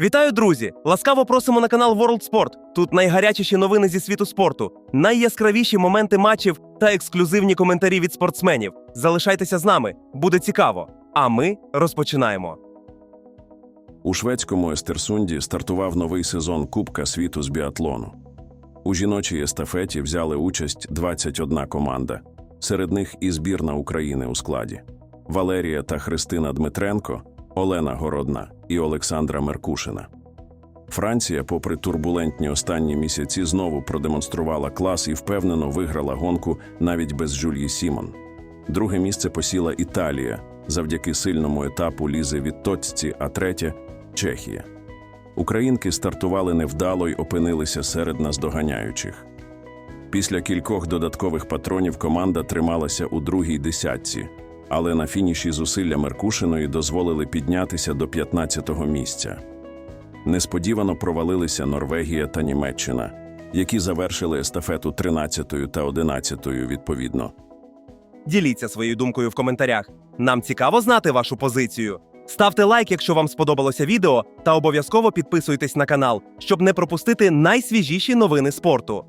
Вітаю, друзі! Ласкаво просимо на канал World Sport. Тут найгарячіші новини зі світу спорту, найяскравіші моменти матчів та ексклюзивні коментарі від спортсменів. Залишайтеся з нами, буде цікаво. А ми розпочинаємо. У шведському Естерсунді стартував новий сезон Кубка світу з біатлону. У жіночій естафеті взяли участь 21 команда. Серед них і збірна України у складі: Валерія та Христина Дмитренко, Олена Городна і Олександра Меркушина. Франція, попри турбулентні останні місяці, знову продемонструвала клас і впевнено виграла гонку навіть без Жюльї Сімон. Друге місце посіла Італія завдяки сильному етапу Лізи Віттоцьці, а третє Чехія. Українки стартували невдало й опинилися серед наздоганяючих. Після кількох додаткових патронів команда трималася у другій десятці, але на фініші зусилля Меркушиної дозволили піднятися до 15-го місця. Несподівано провалилися Норвегія та Німеччина, які завершили естафету 13-ю та 11-ю відповідно. Діліться своєю думкою в коментарях. Нам цікаво знати вашу позицію. Ставте лайк, якщо вам сподобалося відео, та обов'язково підписуйтесь на канал, щоб не пропустити найсвіжіші новини спорту.